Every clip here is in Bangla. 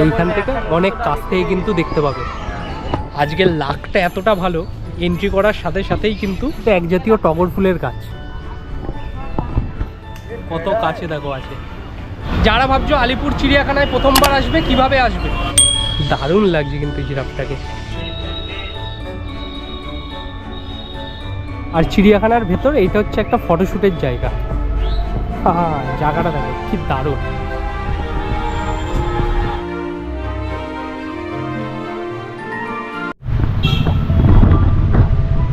এইখান থেকে অনেক কাছ থেকে কিন্তু দেখতে পাবে। আজকের লাকটা এতটা ভালো এন্ট্রি করার সাথে সাথেই কিন্তু এক জাতীয় টগর ফুলের গাছ। কত কাছে দেখো আছে। যারা ভাবছ আলিপুর চিড়িয়াখানায় প্রথমবার আসবে, কীভাবে আসবে? দারুণ লাগছে কিন্তু জিরাফটাকে। আর চিড়িয়াখানার ভেতর এইটা হচ্ছে একটা ফটোশ্যুটের জায়গা। জায়গাটা দেখো, কি দারুণ।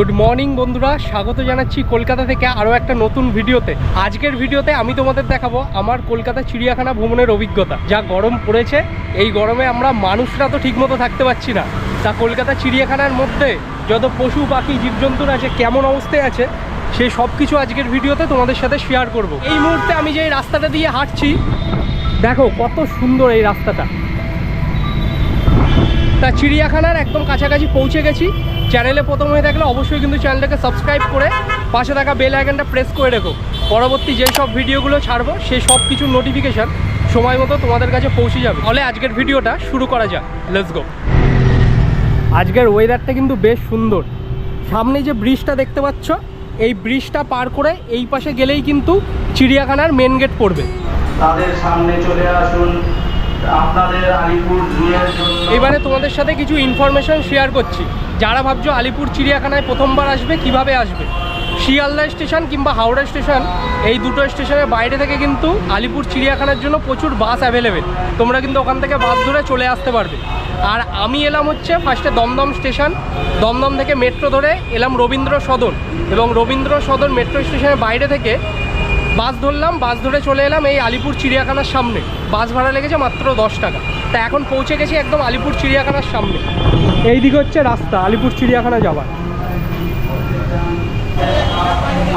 গুড মর্নিং বন্ধুরা। স্বাগত জানাচ্ছি কলকাতা থেকে আরও একটা নতুন ভিডিওতে। আজকের ভিডিওতে আমি তোমাদের দেখাবো আমার কলকাতা চিড়িয়াখানা ভ্রমণের অভিজ্ঞতা। যা গরম পড়েছে, এই গরমে আমরা মানুষরা তো ঠিকমতো থাকতে পারছি না। তা কলকাতা চিড়িয়াখানার মধ্যে যত পশু, পাখি, জীবজন্তুর আছে কেমন অবস্থায় আছে সেই সব কিছু আজকের ভিডিওতে তোমাদের সাথে শেয়ার করব। এই মুহূর্তে আমি যে রাস্তাটা দিয়ে হাঁটছি, দেখো কত সুন্দর এই রাস্তাটা। তা চিড়িয়াখানার একদম কাছাকাছি পৌঁছে গেছি। চ্যানেলে প্রথম হয়ে থাকলে অবশ্যই কিন্তু চ্যানেলটাকে সাবস্ক্রাইব করে পাশে থাকা বেল আইকনটা প্রেস করে রেখো। পরবর্তী যেই সব ভিডিওগুলো ছাড়বো সেই সব কিছুর নোটিফিকেশান সময় মতো তোমাদের কাছে পৌঁছে যাবে। তাহলে আজকের ভিডিওটা শুরু করা যাক। লেটস গো আজকের ওয়েদারটা কিন্তু বেশ সুন্দর। সামনে যে ব্রিজটা দেখতে পাচ্ছ, এই ব্রিজটা পার করে এই পাশে গেলেই কিন্তু চিড়িয়াখানার মেন গেট পড়বে। তাদের সামনে চলে আসুন। এবারে তোমাদের সাথে কিছু ইনফরমেশন শেয়ার করছি। যারা ভাবছ আলিপুর চিড়িয়াখানায় প্রথমবার আসবে, কীভাবে আসবে? শিয়ালদা স্টেশন কিংবা হাওড়া স্টেশন, এই দুটো স্টেশনের বাইরে থেকে কিন্তু আলিপুর চিড়িয়াখানার জন্য প্রচুর বাস অ্যাভেলেবেল তোমরা কিন্তু ওখান থেকে বাস ধরে চলে আসতে পারবে। আর আমি এলাম হচ্ছে ফার্স্টে দমদম স্টেশন। দমদম থেকে মেট্রো ধরে এলাম রবীন্দ্র সদন। এবং রবীন্দ্র সদন মেট্রো স্টেশনের বাইরে থেকে বাস ধরলাম, বাস ধরে চলে এলাম এই আলিপুর চিড়িয়াখানার সামনে। বাস ভাড়া লেগেছে মাত্র দশ টাকা। তা এখন পৌঁছে গেছি একদম আলিপুর চিড়িয়াখানার সামনে। এই দিকে হচ্ছে রাস্তা, আলিপুর চিড়িয়াখানা যাওয়ার।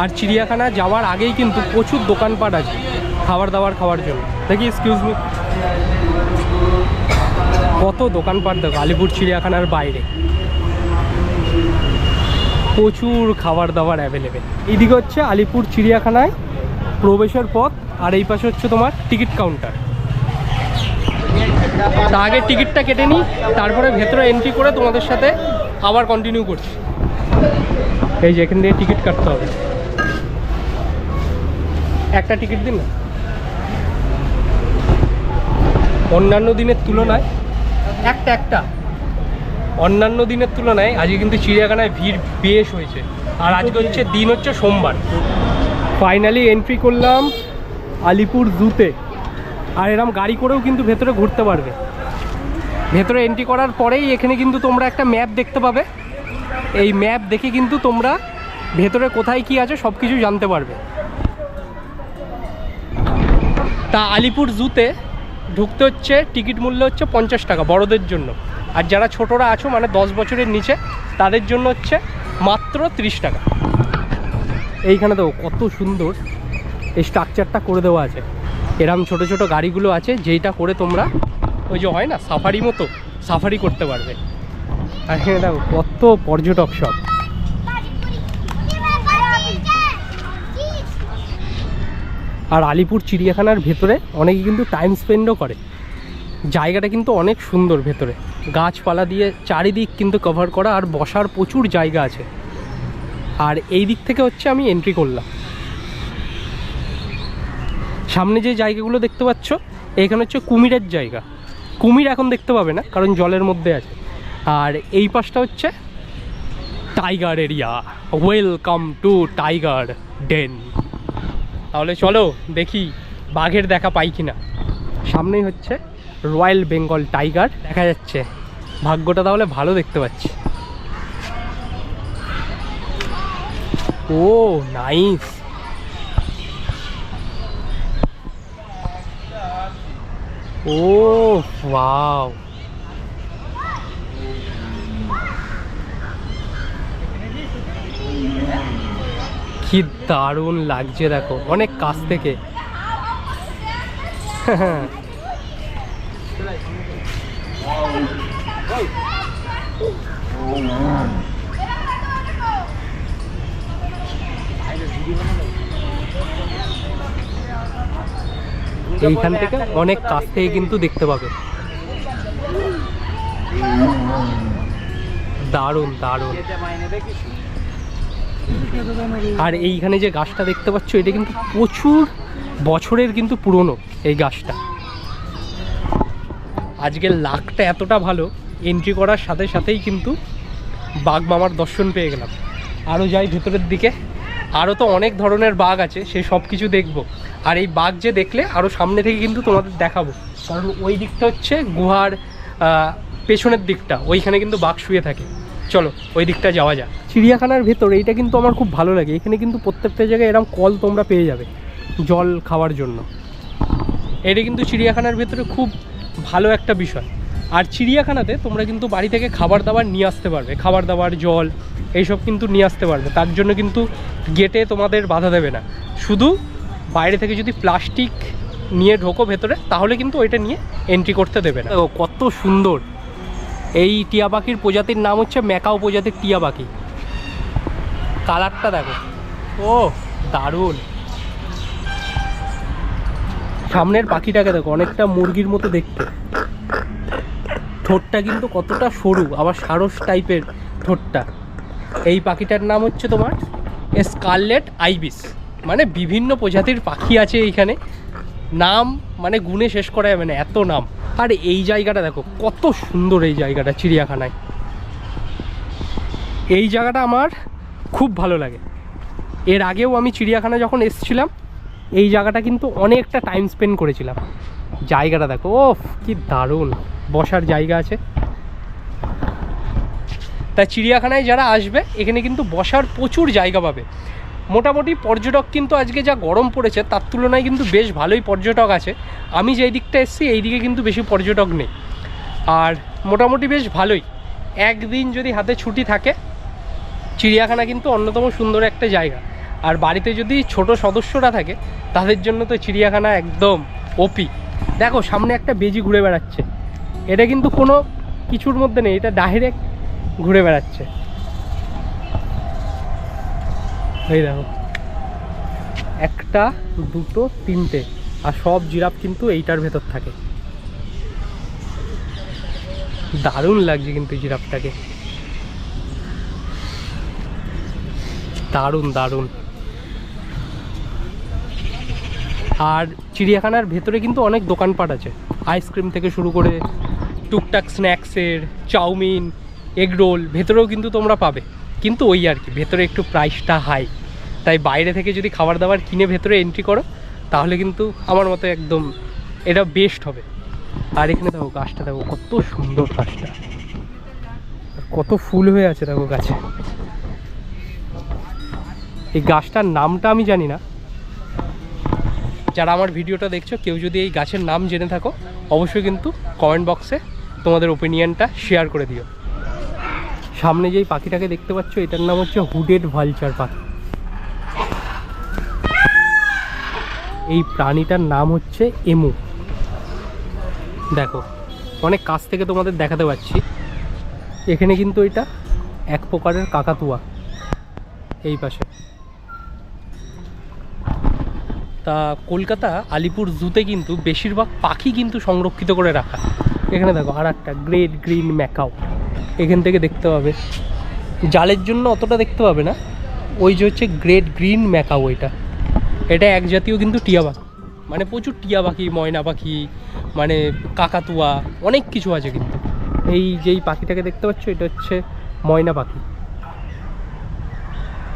আর চিড়িয়াখানা যাওয়ার আগেই কিন্তু প্রচুর দোকানপাট আছে, খাবার দাবার খাওয়ার জন্য। দেখি এক্সকিউজ মি কত দোকানপাট দেখো, আলিপুর চিড়িয়াখানার বাইরে। প্রচুর খাবার দাবার অ্যাভেলেবেল এইদিকে হচ্ছে আলিপুর চিড়িয়াখানায় প্রবেশের পথ, আর এই পাশে হচ্ছে তোমার টিকিট কাউন্টার তা আগে টিকিটটা কেটে নিই, তারপরে ভেতরে এন্ট্রি করে তোমাদের সাথে আবার কন্টিনিউ করছি। এই যে এখান থেকে টিকিট কাটতে হবে। একটা টিকিট দিন না? অন্যান্য দিনের তুলনায়, একটা একটা। অন্যান্য দিনের তুলনায় আজকে কিন্তু চিড়িয়াখানায় ভিড় বেশ হয়েছে। আর আজকে হচ্ছে দিন হচ্ছে সোমবার। ফাইনালি এন্ট্রি করলাম আলিপুর জুতে। আর এরম গাড়ি করেও কিন্তু ভেতরে ঘুরতে পারবে। ভেতরে এন্ট্রি করার পরেই এখানে কিন্তু তোমরা একটা ম্যাপ দেখতে পাবে। এই ম্যাপ দেখে কিন্তু তোমরা ভেতরে কোথায় কি আছে সব কিছু জানতে পারবে। তা আলিপুর জুতে ঢুকতে হচ্ছে, টিকিট মূল্য হচ্ছে পঞ্চাশ টাকা বড়দের জন্য। আর যারা ছোটরা আছো মানে দশ বছরের নিচে, তাদের জন্য হচ্ছে মাত্র ত্রিশ টাকা। এইখানে দেখো কত সুন্দর এই স্ট্রাকচারটা করে দেওয়া আছে। এরম ছোট ছোট গাড়িগুলো আছে, যেইটা করে তোমরা ওই যে হয় না সাফারি মতো সাফারি করতে পারবে। আর এখানে দেখো কত পর্যটক সব। আর আলিপুর চিড়িয়াখানার ভেতরে অনেকে কিন্তু টাইম স্পেন্ডও করে। জায়গাটা কিন্তু অনেক সুন্দর ভেতরে। গাছপালা দিয়ে চারিদিক কিন্তু কভার করা আর বসার প্রচুর জায়গা আছে। আর এই দিক থেকে হচ্ছে আমি এন্ট্রি করলাম। সামনে যে জায়গাগুলো দেখতে পাচ্ছ, এখানে হচ্ছে কুমিরের জায়গা। কুমির এখন দেখতে পাবে না, কারণ জলের মধ্যে আছে। আর এই পাশটা হচ্ছে tiger area welcome to tiger den তাহলে চলো দেখি বাঘের দেখা পাই কিনা। সামনেই হচ্ছে রয়্যাল বেঙ্গল টাইগার দেখা যাচ্ছে। ভাগ্যটা তাহলে ভালো দেখতে পাচ্ছি। ও নাইস। ও ওয়াও। কি দারুণ লাগছে দেখো অনেক কাছ থেকে। এইখান থেকে অনেক কাছ থেকে কিন্তু দেখতে পাবে। দারুণ দারুণ। আর এইখানে যে গাছটা দেখতে পাচ্ছ, এটা কিন্তু প্রচুর বছরের কিন্তু পুরনো এই গাছটা। আজকের লাকটা এতটা ভালো এন্ট্রি করার সাথে সাথেই কিন্তু বাঘ মামার দর্শন পেয়ে গেলাম। আরও যাই ভেতরের দিকে। আরও তো অনেক ধরনের বাঘ আছে, সে সব কিছু দেখব। আর এই বাঘ যে দেখলে আরও সামনে থেকে কিন্তু তোমাদের দেখাবো। কারণ ওই দিকটা হচ্ছে গুহার পেছনের দিকটা, ওইখানে কিন্তু বাঘ শুয়ে থাকে। চলো, ওই দিকটা যাওয়া যাক। চিড়িয়াখানার ভেতর, এইটা কিন্তু আমার খুব ভালো লাগে। এখানে কিন্তু প্রত্যেকটা জায়গায় এরকম কল তোমরা পেয়ে যাবে, জল খাওয়ার জন্য। এটা কিন্তু চিড়িয়াখানার ভেতরে খুব ভালো একটা বিষয়। আর চিড়িয়াখানাতে তোমরা কিন্তু বাড়ি থেকে খাবার দাবার নিয়ে আসতে পারবে। খাবার দাবার, জল, এইসব কিন্তু নিয়ে আসতে পারবে। তার জন্য কিন্তু গেটে তোমাদের বাধা দেবে না। শুধু বাইরে থেকে যদি প্লাস্টিক নিয়ে ঢোকো ভেতরে, তাহলে কিন্তু ওইটা নিয়ে এন্ট্রি করতে দেবে না। দেখো, কত সুন্দর। এই টিয়া পাখির প্রজাতির নাম হচ্ছে ম্যাকাও প্রজাতির টিয়া পাখি। কালারটা দেখো। ও, দারুণ। সামনের পাখিটাকে দেখো, অনেকটা মুরগির মতো দেখতে। ঠোঁটটা কিন্তু কতটা সরু, আবার সারস টাইপের ঠোঁটটা। এই পাখিটার নাম হচ্ছে তোমার স্কারলেট আইবিস। মানে বিভিন্ন প্রজাতির পাখি আছে এইখানে। নাম মানে গুণে শেষ করা যাবে না, এত নাম। আর এই জায়গাটা দেখো, কত সুন্দর এই জায়গাটা চিড়িয়াখানায়। এই জায়গাটা আমার খুব ভালো লাগে। এর আগেও আমি চিড়িয়াখানা যখন এসেছিলাম, এই জায়গাটা কিন্তু অনেকটা টাইম স্পেন্ড করেছিলাম। জায়গাটা দেখো ও কি দারুণ। বসার জায়গা আছে। তাই চিড়িয়াখানায় যারা আসবে, এখানে কিন্তু বসার প্রচুর জায়গা পাবে। মোটামুটি পর্যটক কিন্তু আজকে যা গরম পড়েছে, তার তুলনায় কিন্তু বেশ ভালোই পর্যটক আছে। আমি যেই দিকটা এসেছি, এই দিকে কিন্তু বেশি পর্যটক নেই। আর মোটামুটি বেশ ভালোই। একদিন যদি হাতে ছুটি থাকে, চিড়িয়াখানা কিন্তু অন্যতম সুন্দর একটা জায়গা। আর বাড়িতে যদি ছোট সদস্যরা থাকে, তাদের জন্য তো চিড়িয়াখানা একদম ওপি দেখো, সামনে একটা বেজি ঘুরে বেড়াচ্ছে। এটা কিন্তু কোনো কিছুর মধ্যে নেই, এটা ডাইরেক্ট ঘুরে বেড়াচ্ছে। এই দেখো। একটা, দুটো, তিনটে, আর সব জিরাফ কিন্তু এইটার ভেতর থাকে। দারুণ লাগছে কিন্তু জিরাফটাকে। দারুণ দারুণ। আর চিড়িয়াখানার ভেতরে কিন্তু অনেক দোকানপাট আছে। আইসক্রিম থেকে শুরু করে টুকটাক স্ন্যাক্সের, চাউমিন, এগ রোল, ভেতরেও কিন্তু তোমরা পাবে। কিন্তু ওই আর কি, ভেতরে একটু প্রাইসটা হাই তাই বাইরে থেকে যদি খাবার দাবার কিনে ভেতরে এন্ট্রি করো, তাহলে কিন্তু আমার মতে একদম এটা বেস্ট হবে। আর এখানে দেখো গাছটা, দেখো কত সুন্দর গাছটা। কত ফুল হয়ে আছে দেখো গাছে। এই গাছটার নামটা আমি জানি না। যারা আমার ভিডিওটা দেখছ, কেউ যদি এই গাছের নাম জেনে থাকো, অবশ্যই কিন্তু কমেন্ট বক্সে তোমাদের ওপিনিয়নটা শেয়ার করে দিও। সামনে যেই পাখিটাকে দেখতে পাচ্ছ, এটার নাম হচ্ছে হুডেড ভালচার পাখি। এই প্রাণীটার নাম হচ্ছে এমু। দেখো, অনেক কাছ থেকে তোমাদের দেখাতে পাচ্ছি। এখানে কিন্তু এটা এক প্রকারের কাকাতুয়া, এই পাশে। তা কলকাতা আলিপুর জুতে কিন্তু বেশিরভাগ পাখি কিন্তু সংরক্ষিত করে রাখা। এখানে দেখো আর একটা গ্রেট গ্রিন ম্যাকাও এখান থেকে দেখতে পাবে। জালের জন্য অতটা দেখতে পাবে না। ওই যে হচ্ছে গ্রেট গ্রিন ম্যাকাও এটা। এটা এক জাতীয় কিন্তু টিয়া পাখি। মানে প্রচুর টিয়া পাখি, ময়না পাখি মানে কাকাতুয়া, অনেক কিছু আছে কিন্তু। এই যেই পাখিটাকে দেখতে পাচ্ছ, এটা হচ্ছে ময়না পাখি।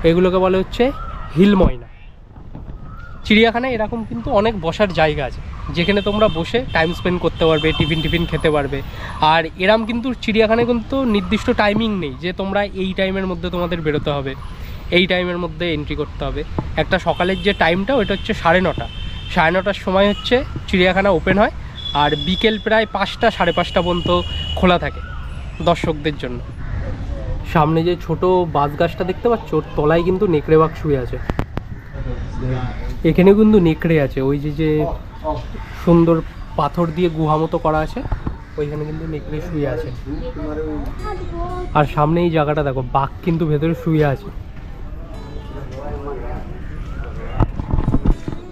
এগুলোকে বলে হচ্ছে হিল ময়না। চিড়িয়াখানায় এরকম কিন্তু অনেক বসার জায়গা আছে। যেখানে তোমরা বসে টাইম স্পেন্ড করতে পারবে, টিফিন টিফিন খেতে পারবে। আর এরম কিন্তু চিড়িয়াখানায় কিন্তু নির্দিষ্ট টাইমিং নেই যে তোমরা এই টাইমের মধ্যে তোমাদের বেরোতে হবে, এই টাইমের মধ্যে এন্ট্রি করতে হবে। একটা সকালের যে টাইমটা ওটা হচ্ছে সাড়ে নটা। সাড়ে নটার সময় হচ্ছে চিড়িয়াখানা ওপেন হয় আর বিকেল প্রায় পাঁচটা, সাড়ে পাঁচটা পর্যন্ত খোলা থাকে দর্শকদের জন্য। সামনে যে ছোট বাস গাছটা দেখতে পাচ্ছ, ওর তলায় কিন্তু নেকড়ে বাঘ শুয়ে আছে। এখানে কিন্তু নেকড়ে আছে ওই যে যে সুন্দর পাথর দিয়ে গুহা মতো করা আছে ওইখানে কিন্তু নেকড়ে শুয়ে আছে। আর সামনে এই জায়গাটা দেখো বাঘ কিন্তু ভেতরে শুয়ে আছে।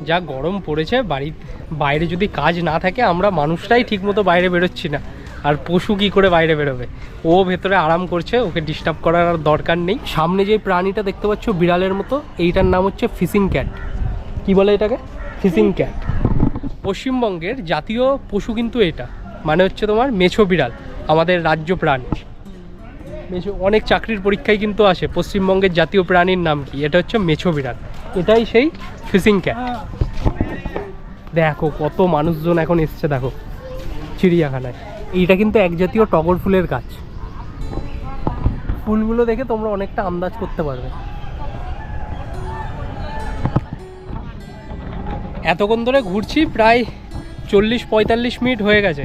যা গরম পড়েছে বাড়ি বাইরে যদি কাজ না থাকে আমরা মানুষটাই ঠিকমতো বাইরে বেরোচ্ছি না। আর পশু কি করে বাইরে বেরোবে? ও ভেতরে আরাম করছে ওকে ডিস্টার্ব করার আর দরকার নেই। সামনে যে প্রাণীটা দেখতে পাচ্ছ বিড়ালের মতো এইটার নাম হচ্ছে ফিশিং ক্যাট কি বলে এটাকে? ফিশিং ক্যাট পশ্চিমবঙ্গের জাতীয় পশু কিন্তু এটা। মানে হচ্ছে তোমার মেছো বিড়াল আমাদের রাজ্য প্রাণী। মেছো অনেক চাকরির পরীক্ষায় কিন্তু আসে পশ্চিমবঙ্গের জাতীয় প্রাণীর নাম কি? এটা হচ্ছে মেছো বিড়াল। এটাই সেই ফিশিং ক্যাট দেখো কত মানুষজন এখন এসছে দেখো চিড়িয়াখানায়। এইটা কিন্তু এক জাতীয় টগর ফুলের গাছ। ফুলগুলো দেখে তোমরা অনেকটা আন্দাজ করতে পারবে। এতক্ষণ ধরে ঘুরছি, প্রায় চল্লিশ পঁয়তাল্লিশ মিনিট হয়ে গেছে।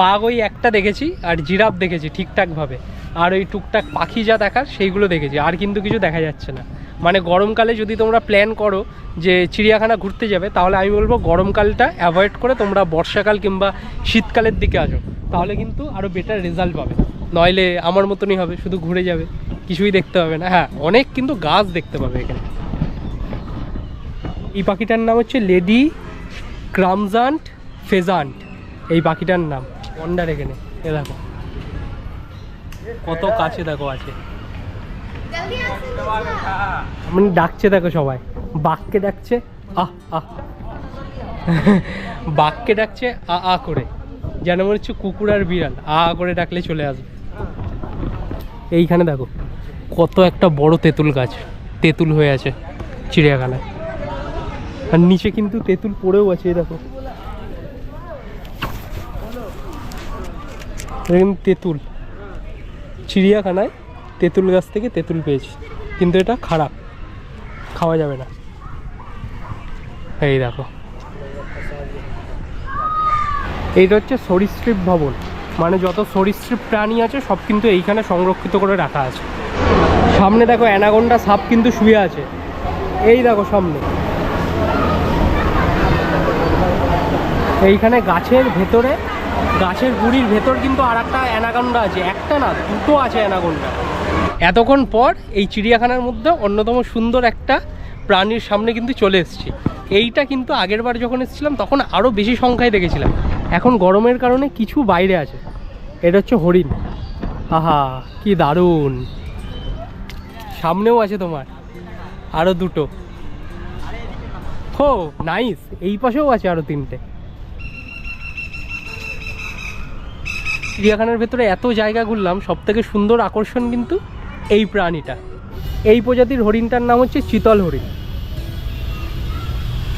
বাঘ ওই একটা দেখেছি আর জিরাফ দেখেছি ঠিকঠাকভাবে। আর ওই টুকটাক পাখি যা দেখার সেইগুলো দেখেছি, আর কিন্তু কিছু দেখা যাচ্ছে না। মানে গরমকালে যদি তোমরা প্ল্যান করো যে চিড়িয়াখানা ঘুরতে যাবে, তাহলে আমি বলব গরমকালটা অ্যাভয়েড করে তোমরা বর্ষাকাল কিংবা শীতকালের দিকে আসো। তাহলে কিন্তু আরও বেটার রেজাল্ট পাবে। নইলে আমার মতনই হবে, শুধু ঘুরে যাবে, কিছুই দেখতে পাবে না। হ্যাঁ অনেক কিন্তু গাছ দেখতে পাবে এখানে। এই পাখিটার নাম হচ্ছে লেডি ক্রামজান্ট ফেজান্ট। এই পাখিটার নাম। অন্ডার এখানে। এ দেখো। কত কাছে দেখো আছে। মানে ডাকছে দেখো সবাই। বাঘকে ডাকছে, আহ আহ। বাঘকে ডাকছে, আ আ করে। যেন মনে হচ্ছে কুকুর আর বিড়াল। আ আ করে ডাকলে চলে আসবে। এইখানে দেখো, কত একটা বড় তেঁতুল গাছ। তেঁতুল হয়ে আছে চিড়িয়াখানায়। আর নিচে কিন্তু তেঁতুল পড়েও আছে, এই দেখো। কিন্তু তেঁতুল। চিড়িয়াখানায় তেঁতুল গাছ থেকে তেঁতুল পেয়েছি। কিন্তু এটা খারাপ। খাওয়া যাবে না। এই দেখো। এইটা হচ্ছে সরীসৃপ ভবন। মানে যত সরীসৃপ প্রাণী আছে, সব কিন্তু এইখানে সংরক্ষিত করে রাখা আছে। সামনে দেখো অ্যানাগন্ডা সাপ কিন্তু শুয়ে আছে। এই দেখো সামনে। এইখানে গাছের ভেতরে, গাছের গুড়ির ভেতর কিন্তু আর একটা অ্যানাকন্ডা আছে। একটা না, দুটো আছে অ্যানাকন্ডা। এতক্ষণ পর এই চিড়িয়াখানার মধ্যে অন্যতম সুন্দর একটা প্রাণীর সামনে কিন্তু চলে এসেছি। এইটা কিন্তু আগের বার যখন এসেছিলাম, তখন আরও বেশি সংখ্যায় দেখেছিলাম। এখন গরমের কারণে কিছু বাইরে আছে। এটা হচ্ছে হরিণ। আহা, কি দারুণ। সামনেও আছে তোমার। আরও দুটো। হো, নাইস। এই পাশেও আছে আরও তিনটে। চিড়িয়াখানার ভেতরে এত জায়গা ঘুরলাম সব থেকে সুন্দর আকর্ষণ কিন্তু এই প্রাণীটা। এই প্রজাতির হরিণটার নাম হচ্ছে চিতল হরিণ।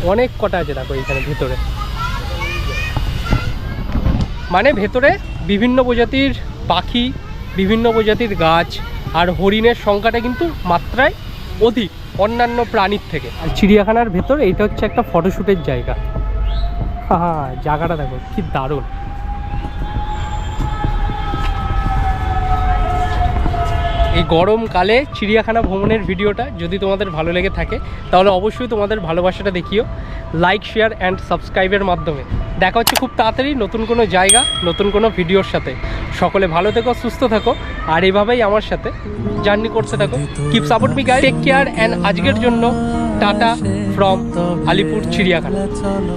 অনেক কটা আছে দেখো এইখানে ভেতরে। মানে ভেতরে বিভিন্ন প্রজাতির পাখি, বিভিন্ন প্রজাতির গাছ, আর হরিণের সংখ্যাটা কিন্তু মাত্রায় অধিক অন্যান্য প্রাণীর থেকে। আর চিড়িয়াখানার ভেতর এটা হচ্ছে একটা ফটোশ্যুটের জায়গা। হ্যাঁ জায়গাটা দেখো, কি দারুণ। এই গরমকালে চিড়িয়াখানা ভ্রমণের ভিডিওটা যদি তোমাদের ভালো লেগে থাকে, তাহলে অবশ্যই তোমাদের ভালোবাসাটা দেখিও। লাইক শেয়ার অ্যান্ড সাবস্ক্রাইবের মাধ্যমে। দেখা হচ্ছে খুব তাড়াতাড়ি নতুন কোনো জায়গা, নতুন কোনো ভিডিওর সাথে। সকলে ভালো থেকো, সুস্থ থাকো, আর এভাবেই আমার সাথে জার্নি করতে থাকো। Keep support me guy take care and আজকের জন্য টাটা ফ্রম আলিপুর চিড়িয়াখানা